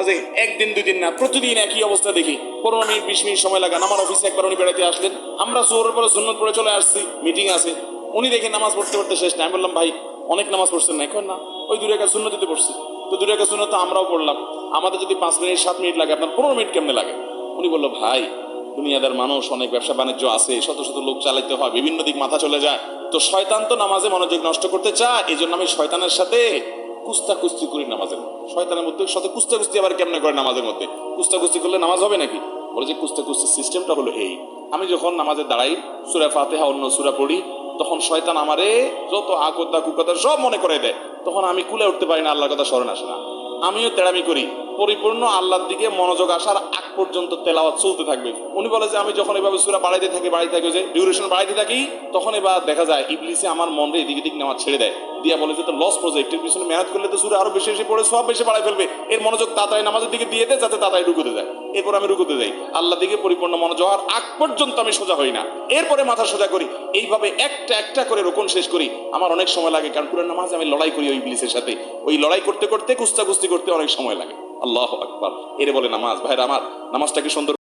নামাজে একদিন দুই দিন না, প্রতিদিন একই অবস্থা দেখি। পনেরো মিনিট, বিশ মিনিট সময় লাগান আমার অফিসে একবার উনি বেড়াতে আসলেন। আমরা সোরের পরে সুন্নত পরে চলে আসছি। মিটিং আছে। উনি দেখে নামাজ পড়তে পড়তে শেষ না। আমি বললাম, ভাই, অনেক নামাজ পড়ছেন না? এখন না, ওই দূরে একটা শূন্য দিতে পড়ছি। তো দূরে একটা শূন্য তো আমরাও পড়লাম। আমাদের যদি পাঁচ মিনিট, সাত মিনিট লাগে, আপনার পনেরো মিনিট কেমনে লাগে? উনি বলল, ভাই, দুনিয়াদার মানুষ, অনেক ব্যবসা বাণিজ্য আছে, শত শত লোক চালাইতে হয়, বিভিন্ন দিক মাথা চলে যায়। তো শয়তান তো নামাজে মনোযোগ নষ্ট করতে চায় এই জন্য আমি শয়তানের সাথে কুস্তা কুস্তি করি নামাজের শয়তানের মধ্যে সাথে কুস্তা কুস্তি আবার কেমনে করে নামাজের মধ্যে? কুস্তা কুস্তি করলে নামাজ হবে নাকি? বলে যে কুস্তা কুস্তির সিস্টেমটা হলো এই আমি যখন নামাজে দাঁড়াই, সুরা ফাতেহা, অন্য সুরা পড়ি, তখন শয়তান আমারে যত আকদা কুকতা সব মনে করে দেয়। তখন আমি কুলে উঠতে পারি না, আল্লাহর কথা স্মরণ আসে না। আমিও তেড়ামি করি। পরিপূর্ণ আল্লাহর দিকে মনোযোগ আসার পর্যন্ত তেলাওয়াত চলতে থাকবে। উনি বলে যে, আমি যখন এভাবে সুরা বাড়াইতে থাকি বাড়াইতে থাকি যে ডিউরেশন বাড়াইতে থাকি, তখন এবার দেখা যায় ইবলিসে আমার মনরে এদিক এদিক নেওয়া ছেড়ে দেয়। দিয়া বলে যে তো লস প্রজেক্টের পিছনে মেহনত করলে তো সুরা আরও বেশি বেশি পড়ে, সব বেশি বাড়াই ফেলবে। এর মনোযোগ তাড়াতাড়ি নামাজের দিকে দিয়ে দেয় যাতে তাড়াতাড়ি রুকুতে যায়। এরপর আমি রুকুতে যাই। আল্লাহ দিকে পরিপূর্ণ মনোযোগ হওয়ার আগ পর্যন্ত আমি সোজা হই না। এরপরে মাথা সোজা করি। এইভাবে একটা একটা করে রোকন শেষ করি। আমার অনেক সময় লাগে, কারণ পুরো নামাজ আমি লড়াই করি ওই ইবলিসের সাথে। ওই লড়াই করতে করতে কুস্তা কুস্তি করতে অনেক সময় লাগে। আল্লাহ আকবার। এর বলে নামাজ ভাইরা আমার নামাজটাকে সুন্দর